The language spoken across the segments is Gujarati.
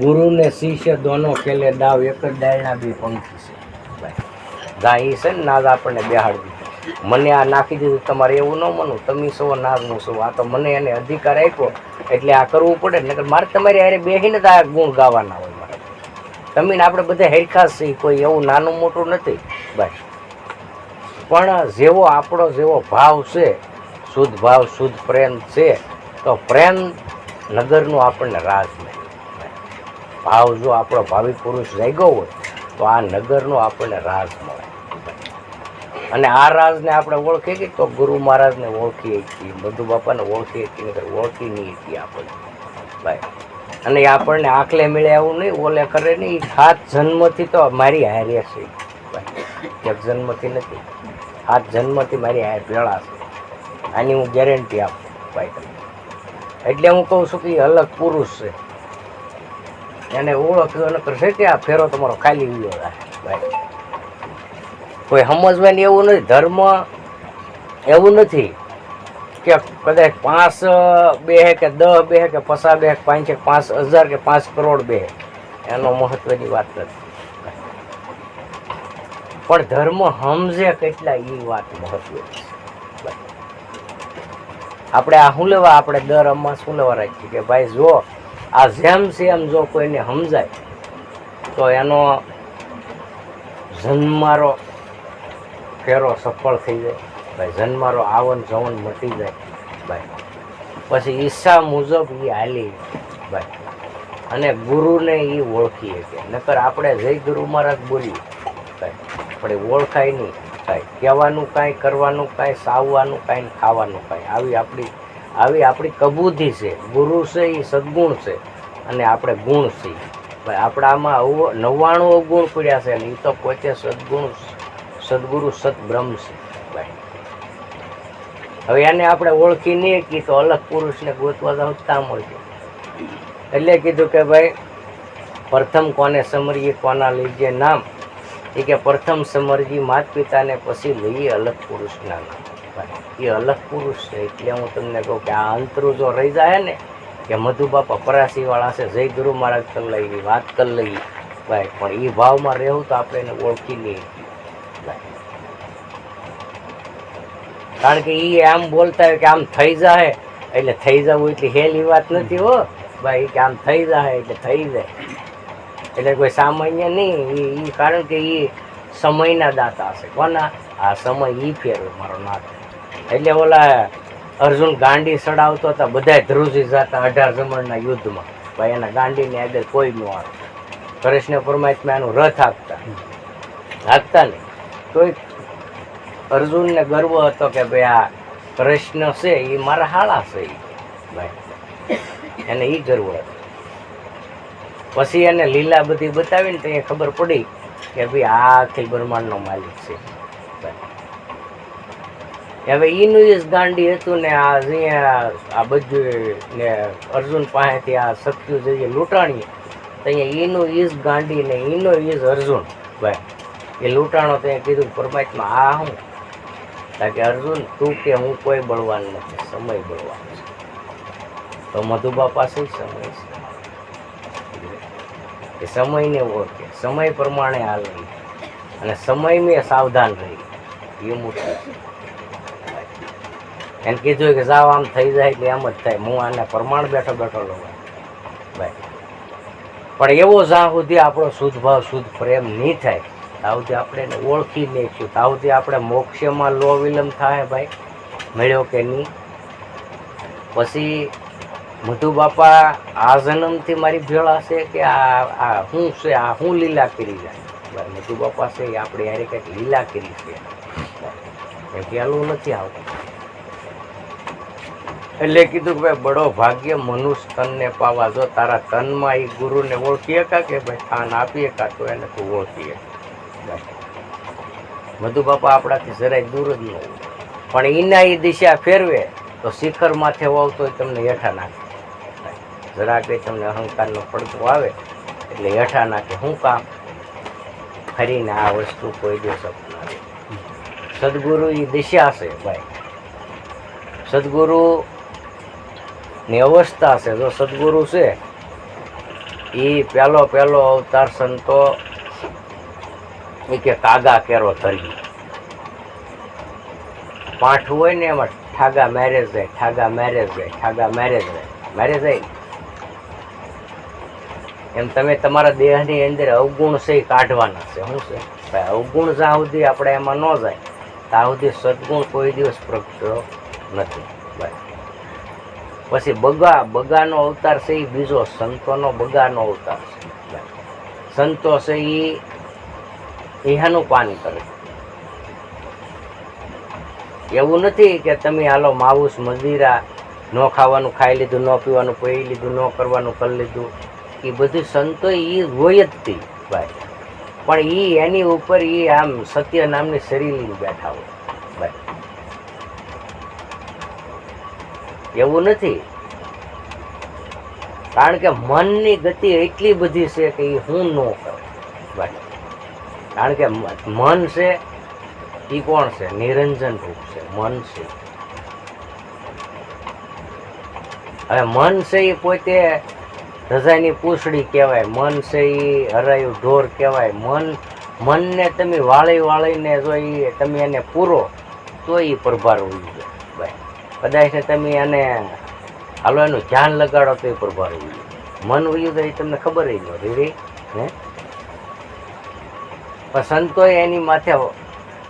ગુરુ ને શિષ્ય દોનો ખેલે, દાવ એક જ ડાળના બી પંખી છે. ભાઈ ગા ઈ છે ને, નાદ આપણને બેહાડવી. મને આ નાખી દીધું, તમારે એવું ન મનું તમે છો નાદ હું છું. આ તો મને એને અધિકાર આપ્યો, એટલે આ કરવું પડે. નકર મારે તમારી હારે બેહીને જ આ ગુણ ગાવાના હોય મારે. તમે આપણે બધા હેરખા છીએ, કોઈ એવું નાનું મોટું નથી. ભાઈ, પણ જેવો આપણો જેવો ભાવ છે, શુદ્ધ ભાવ, શુદ્ધ પ્રેમ છે, તો પ્રેમ નગરનું આપણને રાજ નહીં ભાવ જો આપણો ભાવિ પુરુષ જાગ્યો હોય, તો આ નગરનો આપણને રાજ મળે. અને આ રાજને આપણે ઓળખીએ કે તો ગુરુ મહારાજને ઓળખીએ છીએ, મધુ બાપાને ઓળખીએ છીએ ઓળખી નહીં છીએ આપણે. ભાઈ, અને આપણને આંખલે મળે એવું નહીં, ઓલે કરે નહીં સાત જન્મથી તો મારી હારે છે. એક જન્મથી નથી સાત જન્મથી મારી હાર ભેળા આની હું ગેરંટી આપું, ભાઈ એટલે હું કહું છું કે એ અલગ પુરુષ છે. એને ઓળખ્યો નકર છે કે આ ફેરો તમારો ખાલી ગયો ભાઈ, કોઈ સમજવાની એવું નથી. ધર્મ એવું નથી કે કદાચ પાંચ બે કે દસ બે કે પચાસ, બે પાંચ પાંચ હજાર કે પાંચ કરોડ બે એનો મહત્વની વાત નથી. પણ ધર્મ સમજે કેટલા એ વાત મહત્વની છે. આપણે આ શું લેવા? આપણે દર અમાસ શું લેવા રાખીએ? કે ભાઈ જો આ જેમ સેમ જો કોઈને સમજાય, તો એનો જન્મારો ફેરો સફળ થઈ જાય. ભાઈ, જન્મારો આવન જવન મટી જાય. ભાઈ, પછી ઈચ્છા મુજબ એ હાલી ભાઈ, અને ગુરુને એ ઓળખીએ કે નકર આપણે જય ગુરુ મહારાજ બોલીએ. ભાઈ આપણે ઓળખાય નહીં. કાંઈ કહેવાનું કાંઈ, કરવાનું કાંઈ, સાવવાનું કાંઈ ખાવાનું કાંઈ. આવી આપણી આવી આપણી કબૂધી છે. ગુરુ છે એ સદગુણ છે. અને આપણે ગુણ છીએ. ભાઈ, આપણામાં આવું નવ્વાણું અવગુણ પડ્યા છે અને એ તો પોતે સદગુણ, સદગુરુ, સદબ્રહ્મ છે, ભાઈ. હવે એને આપણે ઓળખી નહીં કે તો અલગ પુરુષને ગોતવા જાવ કામ મળશે. એટલે કીધું કે ભાઈ, પ્રથમ કોને સમરીએ, કોના લીજે નામ? એ કે પ્રથમ સમરજી માત પિતાને પછી લઈએ અલગ પુરુષના નામ. એ અલગ પુરુષ છે. એટલે હું તમને કહું કે આ અંતરું જો રહી જાય ને, કે મધુબાપા પરાસીવાળા છે, જય ગુરુ મહારાજ કરી લઈ વાત કરી લઈ ભાઈ, પણ એ ભાવમાં રહેવું તો આપણે એને ઓળખી નહીં કારણ કે એ આમ બોલતા હોય કે આમ થઈ જાય, એટલે થઈ જવું એટલી હેલી વાત નથી હો. ભાઈ કે આમ થઈ જાય એટલે થઈ જાય. એટલે કોઈ સામાન્ય નહીં. એ કારણ કે એ સમયના દાતા હશે કોના? આ સમય એ ફેરવે, મારો નાથ એટલે ઓલા અર્જુન ગાંડી ચડાવતો હતા બધા ધ્રુજી જતા અઢાર જમણના યુદ્ધમાં. ભાઈ, એના ગાંડીની આગળ કોઈ ન આવે. કૃષ્ણ પરમાત્મા એનું રથ આપતા. હાંકતા ને તોય અર્જુનને ગર્વ હતો કે ભાઈ, આ કૃષ્ણ છે, એ મારા હાળા છે એ ભાઈ, એને એ ગર્વ હતો. પછી એને લીલા બધી બતાવીને તો એ ખબર પડી કે ભાઈ, આ અખિલ બ્રહ્માંડનો માલિક છે. હવે ઈનું જ ગાંડી હતું ને આ અહીંયા આ બધું ને અર્જુન પાસેથી આ શક્તિઓ જઈએ લૂંટાણીએ તો અહીંયા ઈનું ઈ ગાંડી ને ઈનો ઈઝ અર્જુન, ભાઈ. એ લૂંટાણો ત્યાં કીધું પરમાત્મા, આ હું? કે અર્જુન, તું કે હું કોઈ બળવાન નથી, સમય બળવાન છે. તો મધુબા પાસે સમય છે. એ સમયને ઓળખે, સમય પ્રમાણે હાલે. અને સમય મેં સાવધાન રહી. એ મોટું એને કીધું કે જાવ આમ થઈ જાય એટલે એમ જ થાય. હું આને પ્રમાણ બેઠો બેઠો લઉં ભાઈ પણ એવો જ્યાં સુધી આપણો શુદ્ધ ભાવ, શુદ્ધ પ્રેમ નહીં થાય, ત્યાં સુધી આપણે એને ઓળખી નહીં ત્યાં સુધી આપણે મોક્ષમાં લો વિલંબ થાય ભાઈ. મળ્યો કે નહીં? પછી મધુ બાપા આ જન્મથી મારી ભેળા છે કે આ આ શું છે? આ શું લીલા કરી જાય? મધુ બાપા છે આપણે યારે કંઈક લીલા કરી છે. એ પહેલું નથી આવતું. એટલે કીધું કે ભાઈ, બડો ભાગ્ય મનુષ્ય તનને પાવા, જો તારા તનમાં એ ગુરુને ઓળખી શકા કે ભાઈ સ્થાન આપી શકા તો એને તું ઓળખી મધુ બાપા આપણાથી જરાય દૂર જ ન પણ એના એ દિશા ફેરવે તો શિખર માથે વાવતો તમને હેઠા નાખે. જરા કે તમને અહંકારનો પડતો આવે એટલે હેઠા નાખે. શું કામ? ફરીને આ વસ્તુ કોઈ દિવસ અપનાવે સદગુરુ એ દિશા છે ભાઈ. સદગુરુ ની અવસ્થા છે, જો સદગુરુ છે એ પહેલો પહેલો અવતાર સંતો એ કે કાગા કેરો ધરી. પાઠું હોય ને એમાં ઠાગા મેરેજ જાય ઠાગા મેરેજ જાય ઠાગા મેરેજ જાય મેરેજ જાય એમ તમે તમારા દેહની અંદર અવગુણ છે એ કાઢવાના છે, શું છે? અવગુણ જ્યાં સુધી આપણે એમાં ન જાય, ત્યાં સુધી સદગુણ કોઈ દિવસ પ્રગટ્યો નથી. પછી બગા, બગાનો અવતાર છે એ બીજો, સંતોનો બગાનો અવતાર છે. સંતો છે એ એહાનું પાન કરે. એવું નથી કે તમે હાલો માવુસ મદિરા, ન ખાવાનું ખાઈ લીધું, ન પીવાનું પી લીધું, ન કરવાનું કરી લીધું. એ બધું સંતો એ હોય જ તી, ભાઈ. પણ એ એની ઉપર એ આમ સત્ય નામની શરીર બેઠા હોય ભાઈ એવું નથી. કારણ કે મનની ગતિ એટલી બધી છે કે એ હું ન કરે. કારણ કે મન છે એ કોણ છે? નિરંજન રૂપ છે. મન છે. હવે મન છે એ પોતે રજાની પૂંછડી કહેવાય. મન છે એ હરાયું ઢોર કહેવાય. મન, મનને તમે વાળી વાળીને જો એ તમે એને પૂરો, તો એ પ્રભાર ઉડી જાય. કદાચ તમે એને હાલો એનું ધ્યાન લગાડો તો એ પ્રભાર ઉડી મન વયું તો એ તમને ખબર જ ન રીરી હે? પણ એની માથે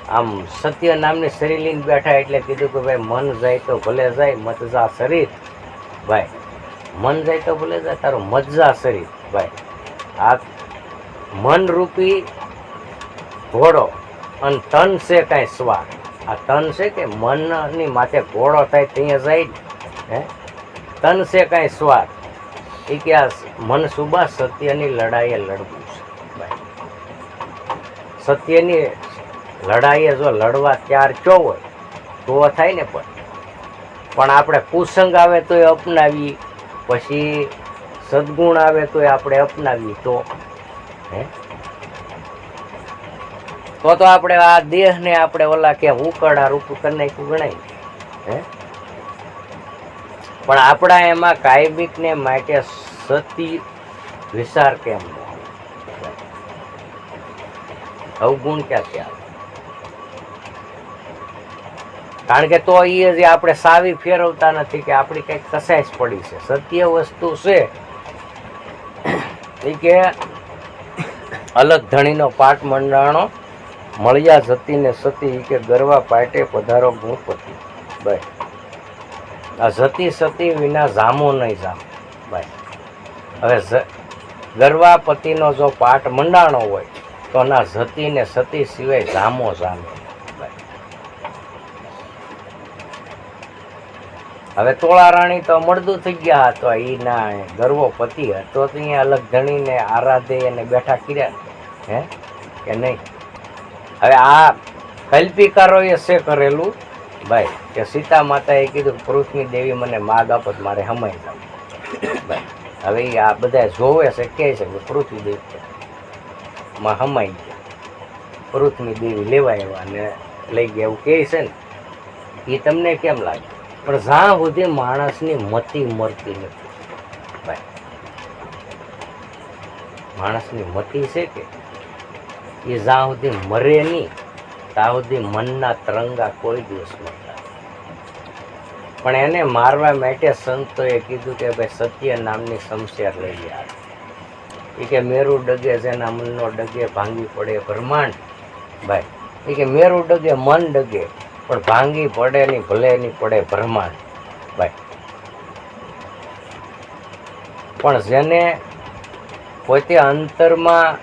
આમ સત્ય નામની શરીર લઈને બેઠા એટલે કીધું કે ભાઈ, મન જાય તો ભલે જાય મત જા શરીર. ભાઈ, મન જાય તો ભલે જાય, તારું મજા શરીર. ભાઈ, આ મન રૂપી ઘોડો અને તન છે કાંઈ સ્વાર આ તન છે કે મનની માથે ઘોડો થાય ત્યાં જાય. હે? તન છે કાંઈ સ્વાર એ કે આ મન સુબા સત્યની લડાઈએ લડવું છે. સત્યની લડાઈએ જો લડવા ત્યાર ચો હોય, તો થાય ને પણ. પણ આપણે કુસંગ આવે તો એ અપનાવી પછી સદગુણ આવે તો એ આપણે અપનાવી તો, હે? તો તો આપણે આ દેહને આપણે ઓલા કે ઉકળા રૂપ કરી નાખ્યું ગણાય. હે? પણ આપણા એમાં કાયમિકને માટે સતી વિચાર કેમ અવગુણ ક્યાંથી આવે કારણ કે તો એ જે આપણે સાવી ફેરવતા નથી કે આપણી કંઈક કસાઈશ પડી છે. સત્ય વસ્તુ છે એ કે અલગ ધણીનો પાટ મંડાણો મળ્યા જતીને સતી કે ગરવા પાટે પધારો ગુણપતિ. બાય. આ જતી સતી વિના જામો નહીં જામ. બાય. હવે ગરવા પતિનો જો પાટ મંડાણો હોય, તો ના જતી ને સતી સિવાય જામો જામે. હવે તોળા રાણી તો મળદું થઈ ગયા તો એ ના ગરવો પતિ હતો તો અલગ ધણીને આરાધે અને બેઠા કર્યા. હે? કે નહીં? હવે આ કલ્પિકારોએ છે કરેલું. ભાઈ, કે સીતા માતાએ કીધું પૃથ્વી દેવી મને માગ આપો મારે હમાય જાવ. ભાઈ, હવે એ આ બધા જોવે છે, કહે છે કે પૃથ્વી દેવી માં હમાઈ ગયા. પૃથ્વી દેવી લેવા એવા અને લઈ ગયા એવું કહે છે ને. એ તમને કેમ લાગે? પણ જ્યાં સુધી માણસની મતિ મરતી નથી. ભાઈ, માણસની મતિ છે કે એ જ્યાં સુધી મરે નહીં ત્યાં સુધી મનના તરંગા કોઈ દિવસ નથી. પણ એને મારવા માટે સંતોએ કીધું કે ભાઈ સત્ય નામની શમશેર લઈ આવે. એ કે મેરુ ડગે જેના મનનો ડગે ભાંગી પડે બ્રહ્માંડ. ભાઈ, એ કે મેરુ ડગે મન ડગે, પણ ભાંગી પડે નહીં, ભલે નહીં પડે બ્રહ્માંડ. ભાઈ, પણ જેને પોતે અંતરમાં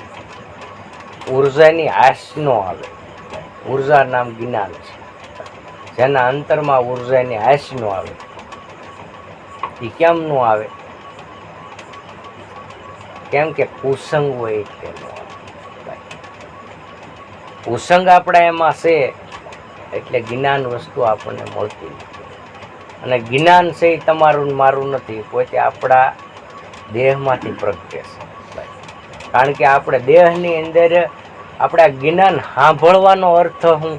ઉર્જાની આશ આવે. ઊર્જા નામ જ્ઞાન છે. જેના અંતરમાં ઉર્જાની આશ આવે. એ કેમ ન આવે? કેમ કે કુસંગ હોય એટલે કુસંગ આપણા એમાં છે, એટલે જ્ઞાન વસ્તુ આપણને મળતી નથી. અને જ્ઞાન છે એ તમારું મારું નથી. પોતે આપણા દેહમાંથી પ્રગટે છે. કારણ કે આપણે દેહની અંદર આપણે જ્ઞાન સાંભળવાનો અર્થ શું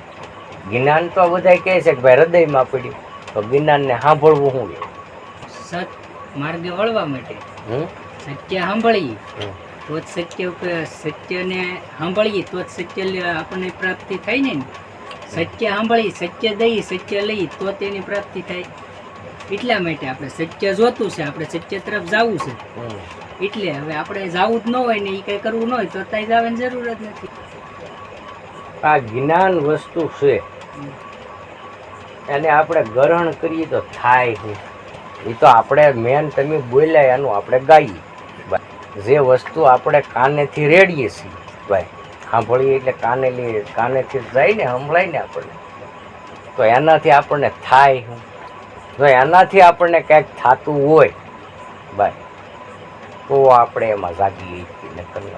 જ્ઞાન તો બધા કહે છે કે ભાઈ હૃદયમાં પડ્યું. તો જ્ઞાનને સાંભળવું શું સત માર્ગે વળવા માટે. સત્ય સાંભળીએ. તો જ સત્ય સત્યને સાંભળીએ તો જ સત્ય આપણને પ્રાપ્તિ થાય ને. સત્ય સાંભળી સત્ય દઈ સત્ય લઈ તો તેની પ્રાપ્તિ થાય. એટલા માટે આપણે સત્ય જોતું છે આપણે સત્ય તરફ જવું છે. એટલે હવે આપણે જવું જ ન હોય ને એ કંઈ કરવું ન હોય તો ત્યાં જવાની જરૂર જ નથી. આ જ્ઞાન વસ્તુ છે. એને આપણે ગ્રહણ કરીએ તો થાય છે. એ તો આપણે મેન તમે બોલ્યા એનું આપણે ગાઈએ. જે વસ્તુ આપણે કાનેથી રેડીએ છીએ, ભાઈ, સાંભળીએ એટલે કાને લઈએ કાનેથી જાય ને સંભળાય ને આપણને. તો એનાથી આપણને થાય તો એનાથી આપણને કંઈક થતું હોય, ભાઈ તો આપણે એમાં જાગીએ નકર ન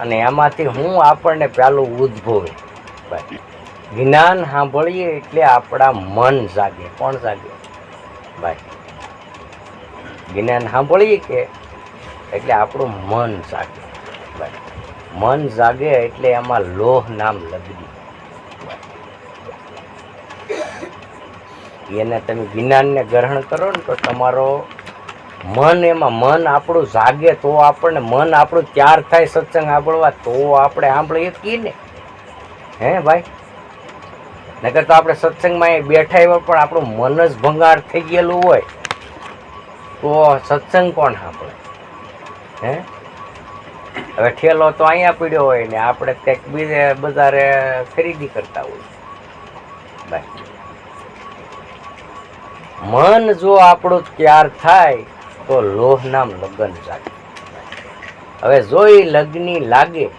અને એમાંથી હું આપણને પેલું ઉદ્ભવે. જ્ઞાન સાંભળીએ એટલે આપણા મન જાગે. કોણ જાગે? ભાઈ જ્ઞાન સાંભળીએ કે એટલે આપણું મન જાગે. મન જાગે એટલે એમાં લોહ નામ લગડી. એને તમે જ્ઞાનને ગ્રહણ કરો ને તો તમારો મન એમાં, મન આપણું જાગે તો આપણને, મન આપણું ત્યાર થાય સત્સંગ સાંભળવા તો આપણે સાંભળીએ શકીએ ને. હે ભાઈ? નકર તો આપણે સત્સંગમાં એ બેઠા હોય પણ આપણું મન જ ભંગાર થઈ ગયેલું હોય તો સત્સંગ કોણ સાંભળે? હે? હવે ઠેલો તો અહીંયા પીડ્યો હોય ને, આપણે કંઈક બીજે બજારે ખરીદી કરતા હોય. ભાઈ મન જો આપણું ત્યાર થાય, તો લોહ નામ લગ્ન જાગે હવે જો એ લગ્ની લાગે,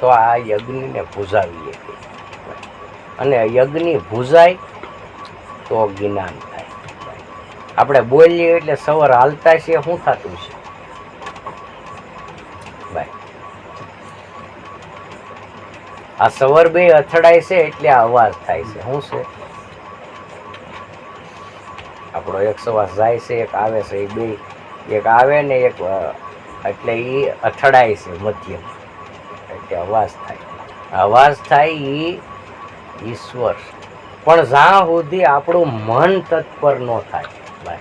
તો આ યજ્ઞને ભૂજાવીએ અને યજ્ઞ ભૂજાય, તો જ્ઞાન થાય. આપણે બોલીએ એટલે સવાર હાલતા છે, શું થતું છે? આ સવાર બે અથડાય છે, એટલે અવાજ થાય છે. શું છે? આપણો એક સવાસ જાય છે, એક આવે છે, એ બે, એક આવે ને એક એટલે એ અથડાય છે મધ્યમ. એટલે અવાજ થાય. અવાજ થાય એ ઈશ્વર. પણ જ્યાં સુધી આપણું મન તત્પર ન થાય, ભાઈ.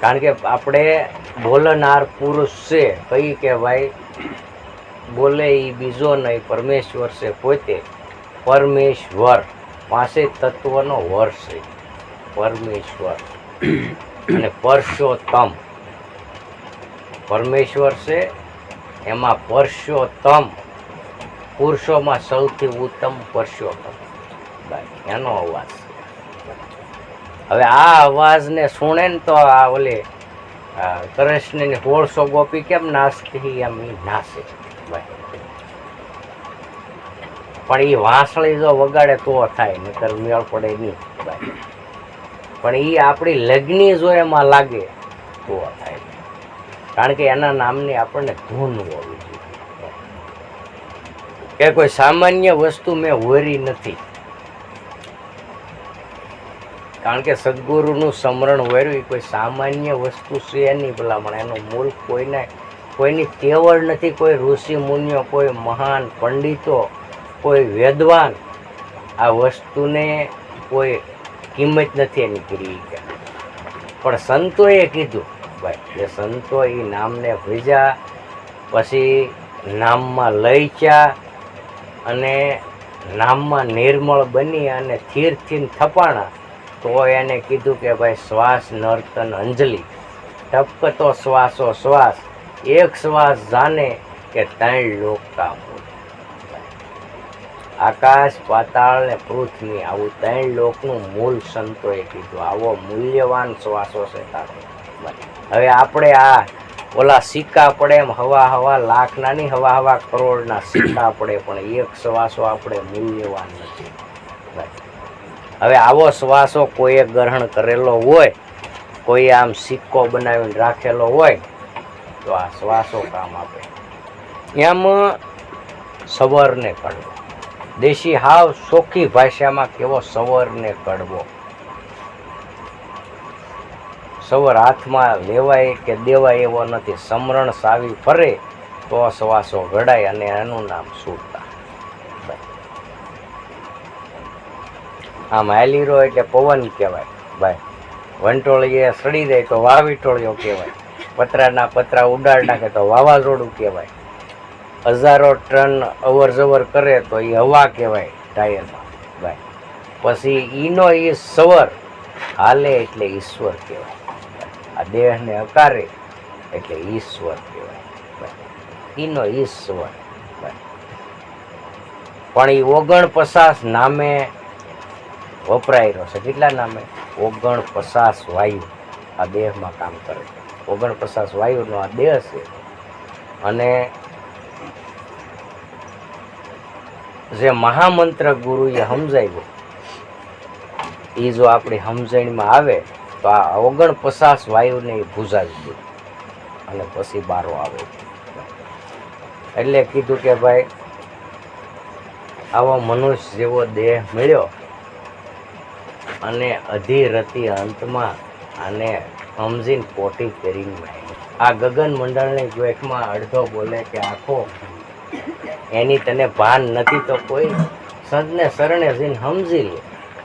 કારણ કે આપણે બોલનાર પુરુષ છે, કઈ કહેવાય બોલે એ બીજો નહીં, પરમેશ્વર છે પોતે. પરમેશ્વર. પાસે તત્વનો વર છે. પરમેશ્વર. અને પરસોત્તમ. પરમેશ્વર છે, એમાં પરસોત્તમ. પુરુષોમાં સૌથી ઉત્તમ પરસોત્તમ. એનો અવાજ હવે આ અવાજને સુણે ને તો આ ઓલે કૃષ્ણની હોળસો ગોપી કેમ નાચતી એમ એ ભાઈ પણ એ વાંસળી જો વગાડે તો થાય નકર મેળ પડે નહીં. ભાઈ પણ એ આપણી લગ્ની જો એમાં લાગે, તો થાય. કારણ કે એના નામની આપણને ધૂન હોવી જોઈએ. કે કોઈ સામાન્ય વસ્તુ મેં હોરી નથી. કારણ કે સદગુરુનું સમરણ વર્યું એ કોઈ સામાન્ય વસ્તુ છે નહીં ભલામણ. એનું મૂળ કોઈને, કોઈની તેવડ નથી, કોઈ ઋષિ, મુનિઓ, કોઈ મહાન પંડિતો, કોઈ વેદવાન. આ વસ્તુને કોઈ કિંમત નથી એની કે. પણ સંતોએ કીધું, ભાઈ એ સંતો એ નામને ભેજા, પછી નામમાં લઈ ચા અને નામમાં નિર્મળ બની અને થીર થીર થપાણા. તો એને કીધું કે, ભાઈ, શ્વાસ નર્તન અંજલિ, ટપકતો શ્વાસો શ્વાસ, એક શ્વાસ જાને કે ત્રણ લોક કામ આકાશ, પાતાળ ને પૃથ્વી, આવું ત્રણ લોકનું મૂળ સંતોએ કીધું. આવો મૂલ્યવાન શ્વાસો છે તારો. હવે આપણે આ ઓલા સિક્કા પડે એમ હવા હવા, લાખના નહીં, હવા હવા કરોડના સિક્કા પડે, પણ એક શ્વાસો આપણે મૂલ્યવાન નથી. હવે આવો શ્વાસો કોઈએ ગ્રહણ કરેલો હોય, કોઈ આમ સિક્કો બનાવીને રાખેલો હોય, તો આ શ્વાસો કામ આપે. એમ સવરને કડવો દેશી હાવ સોખી ભાષામાં કેવો સવરને કડવો. સવર હાથમાં લેવાય કે દેવાય એવો નથી. સમરણ સાવી ફરે તો શ્વાસો ઘડાય અને એનું નામ સુરતા. આમ હેલીરો એટલે પવન કહેવાય. ભાઈ, વંટોળીએ સડી જાય તો વાવીટોળીઓ કહેવાય. પતરાના પતરા ઉડાડ નાખે તો વાવાઝોડું કહેવાય. હજારો ટન અવર જવર કરે તો એ હવા કહેવાય ટાયરમાં. ભાઈ પછી ઈનો એ સવર હાલે એટલે ઈશ્વર કહેવાય. આ દેહને અકારે એટલે ઈશ્વર કહેવાય. ઈનો ઈશ્વર. પણ એ ઓગણ પચાસ નામે વપરાયેલો છે. કેટલા નામે? ઓગણ પચાસ વાયુ આ દેહમાં કામ કરે છે. ઓગણ પચાસ વાયુનો આ દેહ છે. અને જે મહામંત્ર ગુરુએ સમજાવ્યો એ જો આપણી સમજણમાં આવે, તો આ ઓગણ પચાસ વાયુને એ ભૂજાવી દે, અને પછી બારો આવે એટલે કીધું કે ભાઈ, આવો મનુષ્ય જેવો દેહ મળ્યો, અને અધીરતી અંતમાં આને સમજીને પોટી કરીને. આ ગગન મંડળની ગોખમાં અડધો બોલે કે આખો એની તને ભાન નથી તો કોઈ સંતને શરણે જઈને સમજી લે.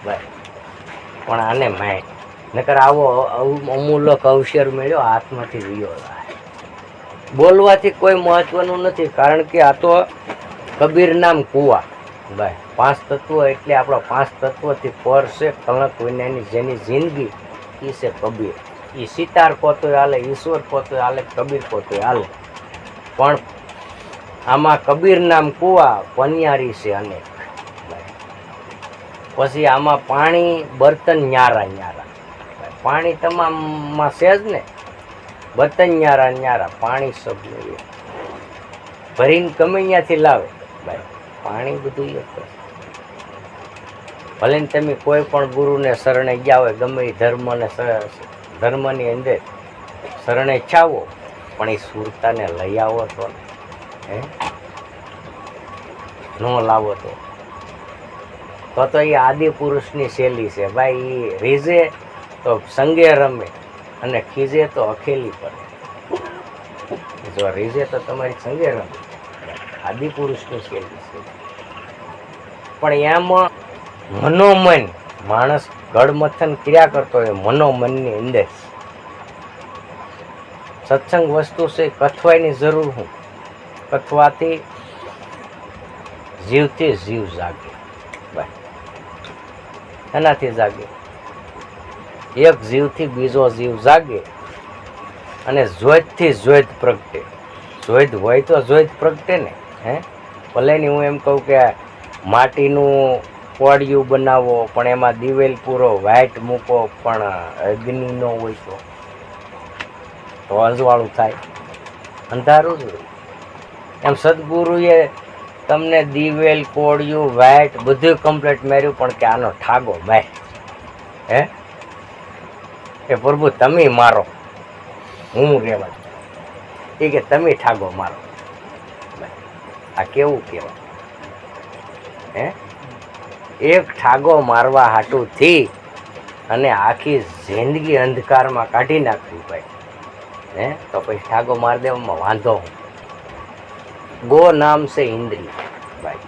ભાઈ પણ આને માય. નકર આવો અમૂલક અવસર મળ્યો, હાથમાંથી રહ્યો બોલવાથી કોઈ મહત્વનું નથી, કારણ કે આ તો કબીર નામ કુવા. ભાઈ પાંચ તત્વો એટલે આપણા પાંચ તત્વોથી પર છે કલંક વિનાની જેની જિંદગી એ છે કબીર. એ સિતાર પોતો હાલે, ઈશ્વર પોતો હાલે, કબીર પોતો હાલે. પણ આમાં કબીર નામ કુવા પનિયારી છે અનેક. પછી આમાં પાણી, બર્તન, ન્યારા ન્યારા. પાણી તમામમાં છે જ ને? બર્તન, ન્યારા ન્યારા, પાણી સબનું ભરીને ગમે ત્યાંથી લાવે. ભાઈ, પાણી બધું. ભલે તમે કોઈ પણ ગુરુને શરણે ગયા હોય, ગમે ધર્મને ધર્મની અંદર શરણે છાવો, પણ એ સુરતાને લઈ આવો તો ને? ન લાવો તો. તો તો એ આદિ પુરુષની શૈલી છે. ભાઈ એ રીઝે તો સંગે રમે અને ખીજે તો અખેલી પડે. જો રીઝે તો તમારી સંગે રમે. આદિ પુરુષની શૈલી છે. પણ એમાં મનોમન માણસ ગડમથન ક્રિયા કરતો હોય, મનોમનની અંદર. સત્સંગ વસ્તુ છે, કથવાયની જરૂર હું. કથવાથી જીવથી જીવ જાગે. ભાઈ એનાથી જાગે. એક જીવથી બીજો જીવ જાગે અને જોઈતથી જોઈત પ્રગટે. જોઈત હોય તો જોઈત પ્રગટે ને, હે? ભલે ને હું એમ કહું કે માટીનું કોડિયું બનાવો, પણ એમાં દિવેલ પૂરો વ્હાઈટ મૂકો, પણ અગ્નિ ન હોય તો અજવાળું થાય. અંધારું જ હોય. એમ સદગુરુએ તમને દિવેલ, કોળિયું વેટ બધું કમ્પ્લીટ માર્યું, પણ કે આનો ઠાગો માય હે? એ પ્રભુ, તમે મારો. હું રહેવા. એ કે તમે ઠાગો મારો. આ કેવું કહેવાય? હે? એક ઠાગો મારવા હાટુંથી અને આખી જિંદગી અંધકારમાં કાઢી નાખવી, ભાઈ. હે? તો પછી ઠાગો મારી દેવામાં વાંધો હું. ગો નામ છે ઇન્દ્રિય. ભાઈ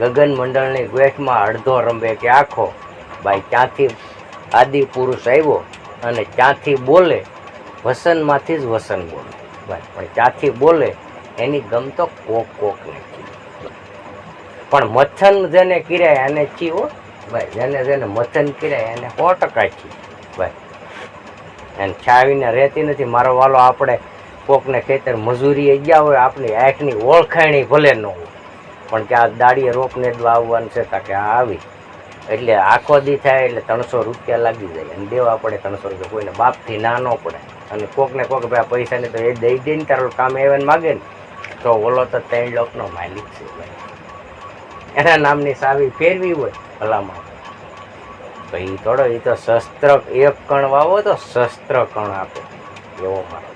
ગગન મંડળની ગોઠમાં અડધો રંબે કે આખો. ભાઈ ક્યાંથી આદિ પુરુષ આવ્યો અને ક્યાંથી બોલે, વસનમાંથી જ વસન બોલે. ભાઈ પણ ક્યાંથી બોલે, એની ગમ તો કોક કોક નથી. પણ મથન જેને કિરાય એને ચીવો ભાઈ જેને જેને મથન કિરાય એને સો ટકા ચી. ભાઈ એને છાવીને રહેતી નથી, મારો વાલો આપણે કોકને ખેતર મજૂરી ગયા હોય આપણી આંખની ઓળખાણી ભલે ન હોય. પણ કે આ દાડીએ રોપને જ આવવાનું છે કે આ આવી. એટલે આખો દી થાય એટલે ત્રણસો રૂપિયા લાગી જાય. અને દેવા પડે ત્રણસો રૂપિયા. કોઈને બાપથી ના ન પડે. અને કોકને કોક ભાઈ પૈસાને તો એ દઈ દે ને તારું કામ એવન માગે ને. તો ઓલો તો ત્રણ લોકનો માલિક છે ભાઈ. એના નામની સાવી ફેરવી હોય ભલામાં ભાઈ થોડો એ તો શસ્ત્ર, એક કણ વાવો તો શસ્ત્ર કણ આપે. એવો મારો